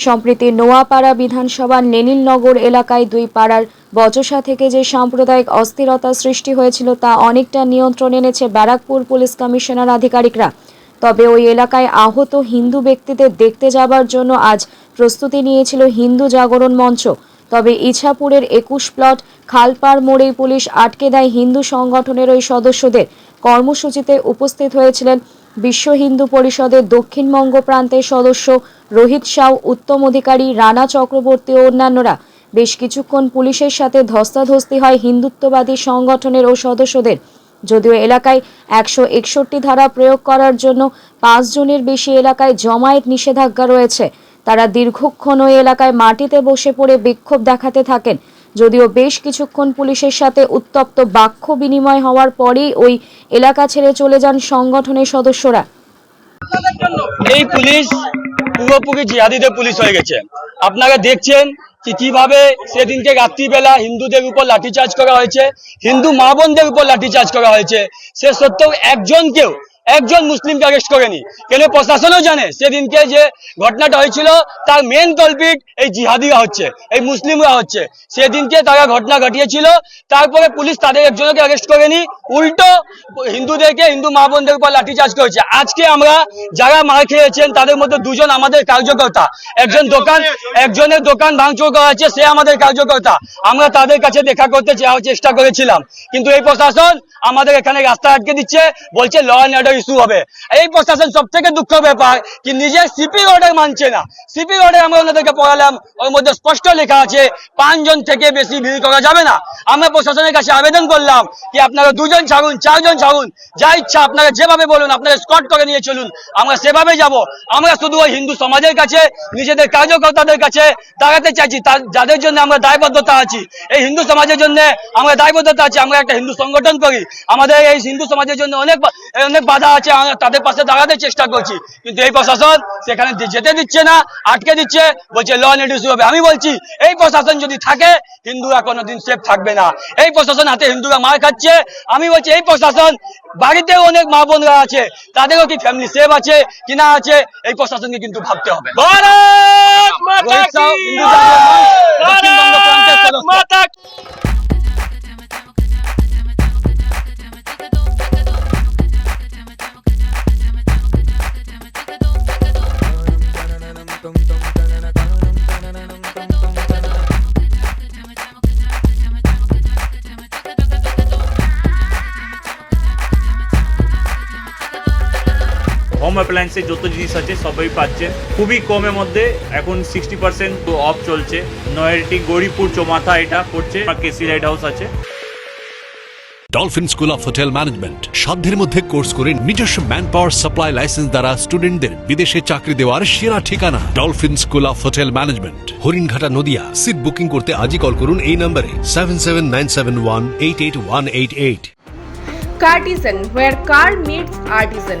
সম্প্রতি নোয়াপাড়া বিধানসভার লেনিননগর এলাকায় দুই পাড়ার বচসা থেকে যে সাম্প্রদায়িক অস্থিরতা সৃষ্টি হয়েছিল তা অনেকটা নিয়ন্ত্রণ এনেছে ব্যারাকপুর পুলিশ কমিশনার আধিকারিকরা। তবে ওই এলাকায় আহত হিন্দু ব্যক্তিদের দেখতে যাবার জন্য আজ প্রস্তুতি নিয়েছিল হিন্দু জাগরণ মঞ্চ। তবে ইছাপুরের একুশ প্লট খালপাড় মোড়ে পুলিশ আটকে দেয় হিন্দু সংগঠনের ওই সদস্যদের। কর্মসূচিতে উপস্থিত হয়েছিলেন বিশ্ব হিন্দু পরিষদের দক্ষিণবঙ্গ প্রান্তের সদস্য রোহিত সাউ, উত্তম অধিকারী রানা চক্রবর্তী ও অন্যান্যরা। বেশ কিছুক্ষণ পুলিশের সাথে ধস্তাধস্তি হয় হিন্দুত্ববাদী সংগঠনের ও সদস্যদের। যদিও এলাকায় একশো একষট্টি ধারা প্রয়োগ করার জন্য পাঁচজনের বেশি এলাকায় জমায়েত নিষেধাজ্ঞা রয়েছে। তারা দীর্ঘক্ষণ ওই এলাকায় মাটিতে বসে পড়ে বিক্ষোভ দেখাতে থাকেন। যদিও বেশ কিছুক্ষণ পুলিশের সাথে উত্তপ্ত বাক্য বিনিময় হওয়ার পরেই ওই এলাকা ছেড়ে চলে যান সংগঠনের সদস্যরা। এই পুলিশ পুরোপুরি জিহাদিদের পুলিশ হয়ে গেছে। আপনারা দেখছেন যে কীভাবে সেদিনকে রাত্রিবেলা হিন্দুদের উপর লাঠিচার্জ করা হয়েছে, হিন্দু মা বোনদের উপর লাঠিচার্জ করা হয়েছে। সে সত্ত্বেও একজনকেও একজন মুসলিমকে অ্যারেস্ট করেনি। কেন প্রশাসনও জানে, সেদিনকে যে ঘটনাটা হয়েছিল, তার মেন কলপিট এই জিহাদিরা হচ্ছে, এই মুসলিমরা হচ্ছে। সেদিনকে তারা ঘটনা ঘটিয়েছিল, তারপরে পুলিশ তাদের একজনকে অ্যারেস্ট করেনি। উল্টো হিন্দুদেরকে, হিন্দু মা বোনদের উপর লাঠিচার্জ করেছে। আজকে আমরা যারা মার খেয়েছেন, তাদের মধ্যে দুজন আমাদের কার্যকর্তা। একজন দোকান, একজনের দোকান ভাঙচুর করা হয়েছে, সে আমাদের কার্যকর্তা। আমরা তাদের কাছে দেখা করতে চেষ্টা করেছিলাম। কিন্তু এই প্রশাসন আমাদের এখানে রাস্তা আটকে দিচ্ছে, বলছে ল অ্যান্ড অর্ডার ইস্যু হবে। এই প্রশাসন সব থেকে দুঃখ ব্যাপার কি নিজের সিপি অর্ডার মানছে না। সিপি অর্ডার আমরা ওনাদেরকে পড়ালাম, ওর মধ্যে স্পষ্ট লেখা আছে, পাঁচজন থেকে বেশি ভিড় করা যাবে না। আমরা প্রশাসনের কাছে আবেদন করলাম কি আপনারা দুজন ছাড়ুন, চারজন ছাড়ুন, যা ইচ্ছা আপনারা যেভাবে বলুন, আপনারা স্কট করে নিয়ে চলুন, আমরা সেভাবে যাব। আমরা শুধু ওই হিন্দু সমাজের কাছে, নিজেদের কার্যকর্তাদের কাছে দাঁড়াতে চাইছি যাদের জন্য আমরা দায়বদ্ধতা আছি। এই হিন্দু সমাজের জন্য আমরা দায়বদ্ধতা আছি, আমরা একটা হিন্দু সংগঠন করি। আমাদের এই হিন্দু সমাজের জন্য অনেক অনেক বাধা আছে তাদের পাশে দাঁড়াতে চেষ্টা করছি। কিন্তু এই প্রশাসন সেখানে যেতে দিচ্ছে না আটকে দিচ্ছে বলছে ল ইস্যু হবে। আমি বলছি এই প্রশাসন যদি থাকে হিন্দুরা কোনোদিন সেফ থাকবে না। এই প্রশাসন হাতে হিন্দুরা মার খাচ্ছে। আমি বলছি এই প্রশাসন বাড়িতে অনেক মা বোনরা আছে তাদেরও কি ফ্যামিলি সেফ আছে কিনা আছে এই প্রশাসনকে কিন্তু ভাবতে হবে। ভারত হোম অ্যাপ্লায়েন্সের যত জিনিস আছে সবই পাচ্ছেন খুবই কমের মধ্যে এখন সিক্সটি পার্সেন্ট অফ চলছে। নয়ারটি গৌরীপুর চৌমাথা এটা পড়ছে কেসি লাইট হাউস আছে। Dolphin school of hotel management সাধ্যের মধ্যে কোর্স করে নিজস্ব ম্যান পাওয়ার সাপ্লাই লাইসেন্স দ্বারা স্টুডেন্টদের বিদেশে চাকরি দেওয়ার সেরা ঠিকানা। Dolphin school of hotel management Haringhata Nadia. Seat booking করতে আজই কল করুন এই নম্বরে seven seven nine seven one eight eight one eight eight Cartisan, where car meets artisan.